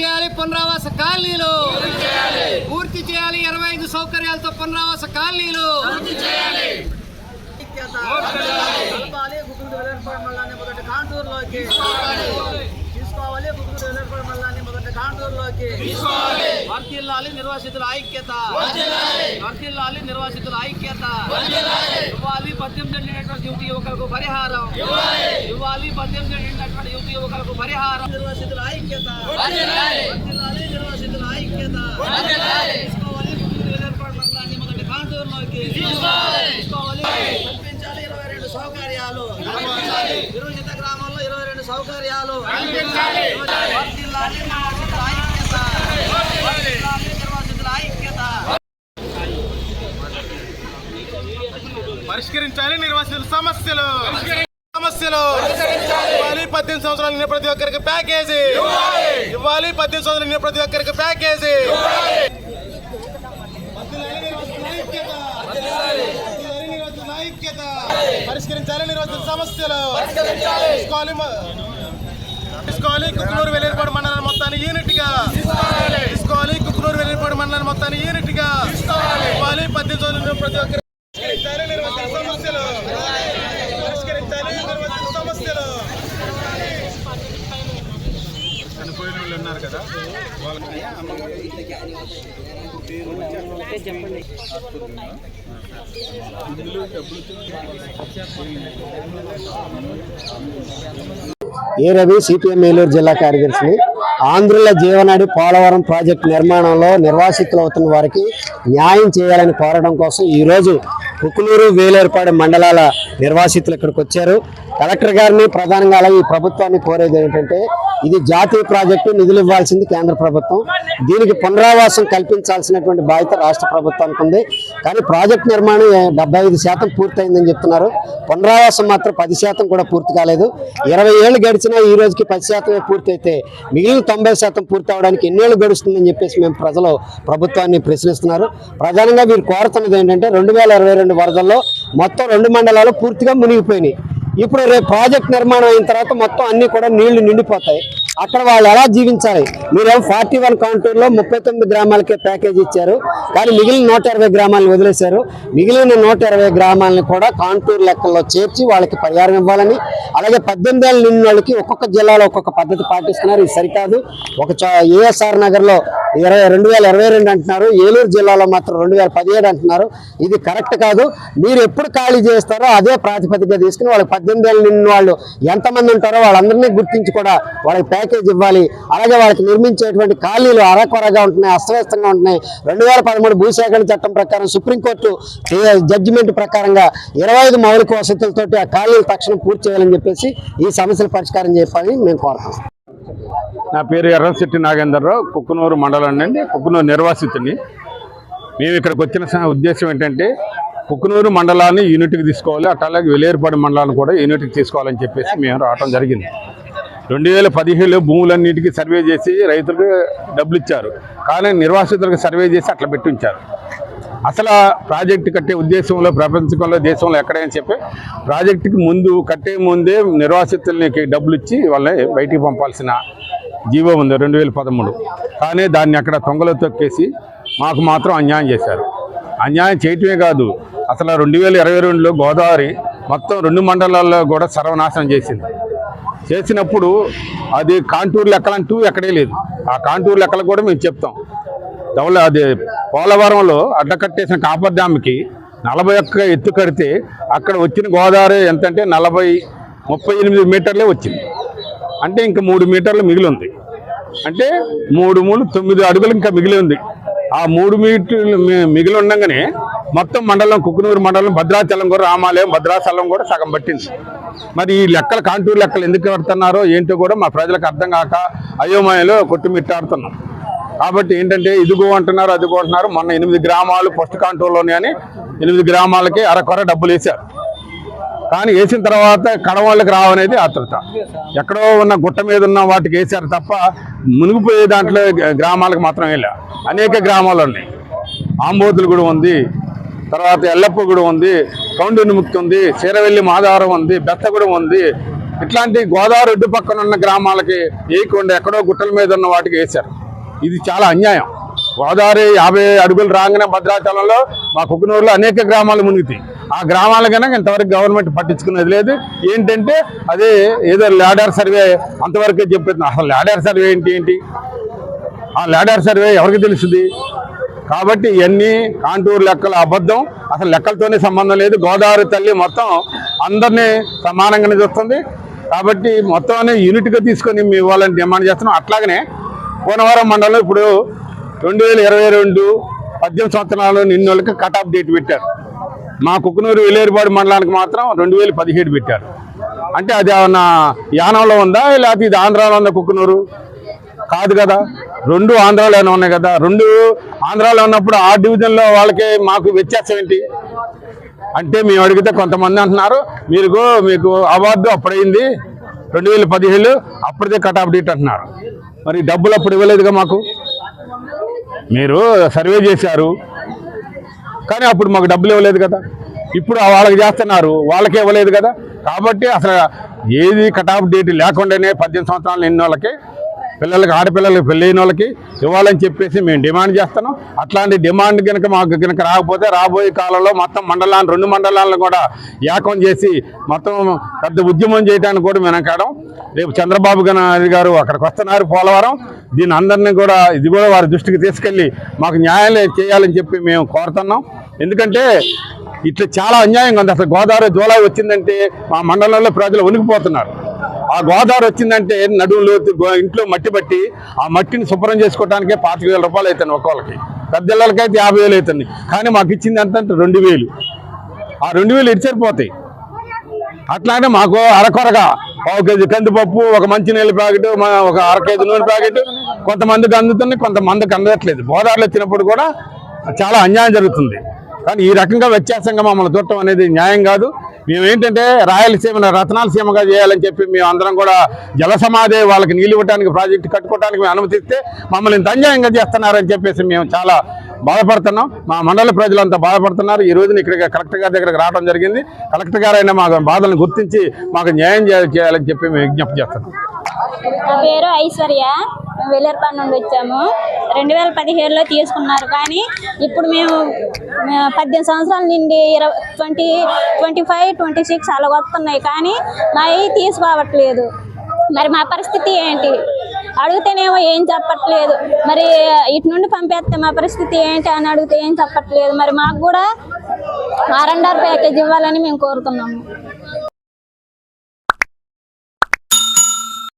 చేయాలి పునరావాస కాలనీలు. పూర్తి చేయాలి ఇరవై ఐదు సౌకర్యాలతో పునరావాస కాలనీలు. కాంటూరులోకి. తీసుకోవాలి మొదటి కాంటూరులోకి. వర్తిల్లాలి నిర్వాసితుల ఐక్యత. వర్తిల్లాలి నిర్వాసితుల ఐక్యత. పద్దెనిమిది నిండినటువంటి యువతి యువకులకు పరిహారం. ఇవ్వాలి పద్దెనిమిది నిండినటువంటి యువతి యువకులకు పరిహారం. నిర్వాసితుల ఐక్యత వర్తిల్లాలి నిర్వాసితుల ఐక్యత తీసుకోవాలి మొదటి కాంటూరులోకి. తీసుకోవాలి. కల్పించాలి ఇరవై రెండు సౌకర్యాలు. గ్రామంలో ఇరవై రెండు సౌకర్యాలు నిర్వాసితుల ఐక్యత వర్ధిల్లాలి నిర్వాసితుల ఐక్యత పరిష్కరించాలి నిర్వాసితుల సమస్యలు. సమస్యలు. ఇవ్వాలి పద్దెనిమిది సంవత్సరాలు నిన్న ప్రతి ఒక్కరికి ప్యాకేజీ. ఇవ్వాలి పద్దెనిమిది సంవత్సరాలు నిన్న ప్రతి ఒక్కరికి ప్యాకేజీ. పరిష్కరించాలి నిర్వాసితుల సమస్యలు. తీసుకోవాలి తీసుకోవాలి కుక్కునూరు వెల్లుల్లిపాడు మండలం మొత్తాన్ని యూనిట్గా తీసుకోవాలి కుక్కునూరు వెల్లుల్లిపాడు మండలం మొత్తాన్ని యూనిట్గా ఇవ్వాలి పద్దెనిమిది సంవత్సరాలు ప్రతి ఒక్కరికి సమస్యలు పరిష్కరించాలి. నిర్వాసితుల సమస్యలు. చనిపోయిన వాళ్ళు ఉన్నారు కదా వాళ్ళకి ఏ రవి సిపిఎం ఏలూరు జిల్లా కార్యదర్శిని. ఆంధ్రుల జీవనాడి పోలవరం ప్రాజెక్టు నిర్మాణంలో నిర్వాసితులు అవుతున్న వారికి న్యాయం చేయాలని కోరడం కోసం ఈరోజు కుకునూరు వేలేరుపాడు మండలాల నిర్వాసితులు ఇక్కడికి వచ్చారు. కలెక్టర్ గారిని ప్రధానంగా అలాగే ఈ ప్రభుత్వాన్ని కోరేది ఏంటంటే ఇది జాతీయ ప్రాజెక్టు నిధులు ఇవ్వాల్సింది కేంద్ర ప్రభుత్వం. దీనికి పునరావాసం కల్పించాల్సినటువంటి బాధ్యత రాష్ట్ర ప్రభుత్వానికి ఉంది. కానీ ప్రాజెక్ట్ నిర్మాణం డెబ్బై ఐదు శాతం పూర్తయిందని చెప్తున్నారు. పునరావాసం మాత్రం పది శాతం కూడా పూర్తి కాలేదు. ఇరవై ఏళ్ళు గడిచినా ఈ రోజుకి పది శాతమే పూర్తయితే మిగిలిన తొంభై శాతం పూర్తి అవడానికి ఎన్నేళ్ళు గడుస్తుందని చెప్పేసి మేము ప్రజలు ప్రభుత్వాన్ని ప్రశ్నిస్తున్నారు. ప్రధానంగా వీరు కోరుతున్నది ఏంటంటే రెండు రెండు వరదల్లో మొత్తం రెండు మండలాలు పూర్తిగా మునిగిపోయినాయి. ఇప్పుడు రేపు ప్రాజెక్ట్ నిర్మాణం అయిన తర్వాత మొత్తం అన్ని కూడా నీళ్ళు నిండిపోతాయి. అక్కడ వాళ్ళు ఎలా జీవించాలి? మీరేమో ఫార్టీ వన్ కౌంటర్లో ముప్పై తొమ్మిది గ్రామాలకే ప్యాకేజ్ ఇచ్చారు. కానీ మిగిలిన నూట ఇరవై గ్రామాలను వదిలేశారు. మిగిలిన నూట ఇరవై గ్రామాలను కూడా కాంటూర్ లెక్కల్లో చేర్చి వాళ్ళకి పరిహారం ఇవ్వాలని అలాగే పద్దెనిమిది ఏళ్ళ నిండిన వాళ్ళకి ఒక్కొక్క జిల్లాలో ఒక్కొక్క పద్ధతి పాటిస్తున్నారు. ఇది సరికాదు. ఒక ఏఎస్ఆర్ నగర్లో ఇరవై రెండు వేల ఇరవై రెండు అంటున్నారు. ఏలూరు జిల్లాలో మాత్రం రెండు వేల పదిహేడు అంటున్నారు. ఇది కరెక్ట్ కాదు. మీరు ఎప్పుడు ఖాళీ చేస్తారో అదే ప్రాతిపదిక తీసుకుని వాళ్ళకి పద్దెనిమిది ఏళ్ళు నిన్న వాళ్ళు ఎంతమంది ఉంటారో వాళ్ళందరినీ గుర్తించి కూడా వాళ్ళకి ప్యాకేజ్ ఇవ్వాలి. అలాగే వాళ్ళకి నిర్మించేటువంటి ఖాళీలు అరకొరగా ఉంటున్నాయి అస్తవ్యస్తంగా ఉంటున్నాయి. రెండు వేల పదమూడు భూసేకరణ చట్టం ప్రకారం సుప్రీంకోర్టు జడ్జిమెంట్ ప్రకారంగా ఇరవై ఐదు మౌలిక వసతులతోటి ఆ ఖాళీలు తక్షణం పూర్తి చేయాలని చెప్పేసి ఈ సమస్యలు పరిష్కారం చేయాలని మేము కోరుతాం నా పేరు ఎర్రంశెట్టి నాగేందర్రావు కుక్కునూరు మండలం నుండి కుక్కునూరు నిర్వాసితుని. మేము ఇక్కడికి వచ్చిన ఉద్దేశం ఏంటంటే కుక్కునూరు మండలాన్ని యూనిట్కి తీసుకోవాలి అట్లాగే వెలేరుపాడు మండలాన్ని కూడా యూనిట్కి తీసుకోవాలని చెప్పేసి మేము రావడం జరిగింది. రెండు వేల పదిహేడులో భూములన్నిటికీ సర్వే చేసి రైతులకు డబ్బులు ఇచ్చారు కానీ నిర్వాసితులకు సర్వే చేసి అట్లా పెట్టి ఉంచారు అసలు ప్రాజెక్ట్ ప్రాజెక్టు కట్టే ఉద్దేశంలో ప్రపంచంలో దేశంలో ఎక్కడైనా చెప్పి ప్రాజెక్టుకి ముందు కట్టే ముందే నిర్వాసితులకి డబ్బులు ఇచ్చి వాళ్ళని బయటికి పంపాల్సిన జీవో ఉంది రెండు వేల పదమూడు. కానీ దాన్ని అక్కడ తొంగలో తొక్కేసి మాకు మాత్రం అన్యాయం చేశారు. అన్యాయం చేయటమే కాదు అసలు రెండు వేల ఇరవై రెండులో గోదావరి మొత్తం రెండు మండలాల్లో కూడా సర్వనాశనం చేసింది. చేసినప్పుడు అది కాంటూర్ లెక్కలంటూ ఎక్కడే లేదు. ఆ కాంటూర్ లెక్కలు కూడా మేము చెప్తాం. ధవళ అది పోలవరంలో అడ్డకట్టేసిన కాపర్ డ్యామ్కి నలభై ఒక్క ఎత్తు కడితే అక్కడ వచ్చిన గోదావరి ఎంతంటే నలభై ముప్పై ఎనిమిది మీటర్లే వచ్చింది. అంటే ఇంకా మూడు మీటర్లు మిగిలి ఉంది. అంటే మూడు మూడు తొమ్మిది అడుగులు ఇంకా మిగిలి ఉంది. ఆ మూడు మీటర్లు మిగిలి ఉండగానే మొత్తం మండలం కుక్కునూరు మండలం భద్రాచలం కూడా రామాలయం భద్రాచలం కూడా సగం పట్టింది. మరి ఈ లెక్కలు కాంటూరు లెక్కలు ఎందుకు పెడుతున్నారో ఏంటో కూడా మా ప్రజలకు అర్థం కాక అయోమయంలో కొట్టుమిట్టాడుతున్నాం. కాబట్టి ఏంటంటే ఇదిగో అంటున్నారు అదిగో అంటున్నారు. మొన్న ఎనిమిది గ్రామాలు ఫస్ట్ కాంట్రోల్లోనే అని ఎనిమిది గ్రామాలకి అరకొర డబ్బులు వేశారు. కానీ వేసిన తర్వాత కడవాళ్ళకి రావనేది ఆతృత ఎక్కడో ఉన్న గుట్ట మీద ఉన్న వాటికి వేశారు తప్ప మునిగిపోయే దాంట్లో గ్రామాలకు మాత్రం వెళ్ళా. అనేక గ్రామాలు ఉన్నాయి. ఆంబోతులు కూడా ఉంది. తర్వాత ఎల్లప్ప కూడా ఉంది కౌండినిముక్తి ఉంది చీరవెల్లి మాధవరం ఉంది బెత్తగూడెం ఉంది. ఇట్లాంటి గోదావరి ఒడ్డు పక్కన ఉన్న గ్రామాలకి వేయకుండా ఎక్కడో గుట్టల మీద ఉన్న వాటికి వేశారు. ఇది చాలా అన్యాయం. గోదావరి యాభై అడుగులు రాగానే భద్రాచలంలో మా కుక్కునూరులో అనేక గ్రామాలు మునిగితాయి ఆ గ్రామాల కనుక ఇంతవరకు గవర్నమెంట్ పట్టించుకునేది లేదు. ఏంటంటే అదే ఏదో ల్యాడర్ సర్వే అంతవరకే చెప్పేది. అసలు ల్యాడర్ సర్వే ఏంటి ఏంటి? ఆ ల్యాడర్ సర్వే ఎవరికి తెలుస్తుంది కాబట్టి ఇవన్నీ కాంటూరు లెక్కల అబద్ధం. అసలు లెక్కలతోనే సంబంధం లేదు. గోదావరి తల్లి మొత్తం అందరినీ సమానంగానే చూస్తుంది. కాబట్టి మొత్తం అనేది యూనిట్గా తీసుకొని మేము ఇవ్వాలని డిమాండ్ చేస్తున్నాం. అట్లాగనే కోనవరం మండలం ఇప్పుడు రెండు వేల ఇరవై రెండు పద్దెనిమిది సంవత్సరాలు నిన్నోళ్ళకి కట్ ఆఫ్ డేట్ పెట్టారు. మా కుక్కునూరు విలేరుపాడు మండలానికి మాత్రం రెండు వేల పదిహేడు పెట్టారు. అంటే అది ఏమన్నా యానంలో ఉందా? లేకపోతే ఇది ఆంధ్రాలో ఉందా కుక్కునూరు కాదు కదా. రెండు ఆంధ్రాలోనే ఉన్నాయి కదా? రెండు ఆంధ్రాలో ఉన్నప్పుడు ఆ డివిజన్లో వాళ్ళకి మాకు వ్యత్యాసం ఏంటి? అంటే మేము అడిగితే కొంతమంది అంటున్నారు మీరు మీకు అవార్డు అప్పుడైంది రెండు వేల పదిహేడు అప్పుడే కట్ ఆఫ్ డేట్ అంటున్నారు. మరి డబ్బులు అప్పుడు ఇవ్వలేదుగా మాకు? మీరు సర్వే చేశారు కానీ అప్పుడు మాకు డబ్బులు ఇవ్వలేదు కదా? ఇప్పుడు వాళ్ళకి చేస్తున్నారు వాళ్ళకే ఇవ్వలేదు కదా? కాబట్టి అసలు ఏది కట్ ఆఫ్ డేట్ లేకుండానే పద్దెనిమిది సంవత్సరాలు నిన్న వాళ్ళకి పిల్లలకి ఆడపిల్లలకి పెళ్ళైన వాళ్ళకి ఇవ్వాలని చెప్పేసి మేము డిమాండ్ చేస్తున్నాం. అట్లాంటి డిమాండ్ కనుక మాకు కనుక రాకపోతే రాబోయే కాలంలో మొత్తం మండలాన్ని రెండు మండలాలను కూడా ఏకం చేసి మొత్తం పెద్ద ఉద్యమం చేయడానికి కూడా మేము వెనకాడం. రేపు చంద్రబాబు గారు అక్కడికి వస్తున్నారు పోలవరం. దీని అందరినీ కూడా ఇది కూడా వారి దృష్టికి తీసుకెళ్ళి మాకు న్యాయం చేయాలని చెప్పి మేము కోరుతున్నాం. ఎందుకంటే ఇట్లా చాలా అన్యాయంగా ఉంది. అసలు గోదావరి జూలై వచ్చిందంటే మా మండలంలో ప్రజలు వణికిపోతున్నారు. ఆ గోదావరి వచ్చిందంటే నడుము గో- ఇంట్లో మట్టి పట్టి ఆ మట్టిని శుభ్రం చేసుకోవడానికే పాతిక వేల రూపాయలు అవుతాయి ఒక్కొక్కరికి అయితే యాభై వేలు అవుతుంది కానీ మాకు ఇచ్చింది ఎంత అంటే రెండు వేలు. ఆ రెండు వేలు ఇడిసరిపోతాయి అట్లానే మాకు అరకొరగా ఒక కేజీ కందిపప్పు ఒక మంచి నీళ్ళ ప్యాకెట్ ఒక అర కేజీ నూనె ప్యాకెట్ కొంతమందికి అందుతుంది కొంతమందికి అందట్లేదు. గోదావరిలో వచ్చినప్పుడు కూడా చాలా అన్యాయం జరుగుతుంది. కానీ ఈ రకంగా వ్యత్యాసంగా మమ్మల్ని చూడటం అనేది న్యాయం కాదు. మేము ఏంటంటే రాయలసీమను రత్నాలసీమగా చేయాలని చెప్పి మేము అందరం కూడా జల సమాధి వాళ్ళకి నీళ్ళు ఇవ్వడానికి ప్రాజెక్టు కట్టుకోవడానికి మేము అనుమతిస్తే మమ్మల్ని ఇంత అన్యాయంగా చేస్తున్నారని చెప్పేసి మేము చాలా బాధపడుతున్నాం. మా మండల ప్రజలంతా బాధపడుతున్నారు. ఈ రోజున ఇక్కడికి కలెక్టర్ గారి దగ్గరకు రావడం జరిగింది. కలెక్టర్ గారు అయినా మాకు బాధలను గుర్తించి మాకు న్యాయం చేయాలని చెప్పి మేము విజ్ఞప్తి చేస్తున్నాం. పేరు ఐశ్వర్య. వెల్లర్పాడు నుండి వచ్చాము. రెండు వేల పదిహేడులో తీసుకున్నారు. కానీ ఇప్పుడు మేము పద్దెనిమిది సంవత్సరాల నుండి ఇరవై twenty twenty five twenty six అలా వస్తున్నాయి కానీ మావి తీసుకోవట్లేదు. మరి మా పరిస్థితి ఏంటి? అడిగితేనేమో ఏం చెప్పట్లేదు. మరి ఇటు నుండి పంపేస్తే మా పరిస్థితి ఏంటి అని అడిగితే ఏం చెప్పట్లేదు. మరి మాకు కూడా ఆర్ అండ్ ఆర్ ప్యాకేజ్ ఇవ్వాలని మేము కోరుతున్నాము.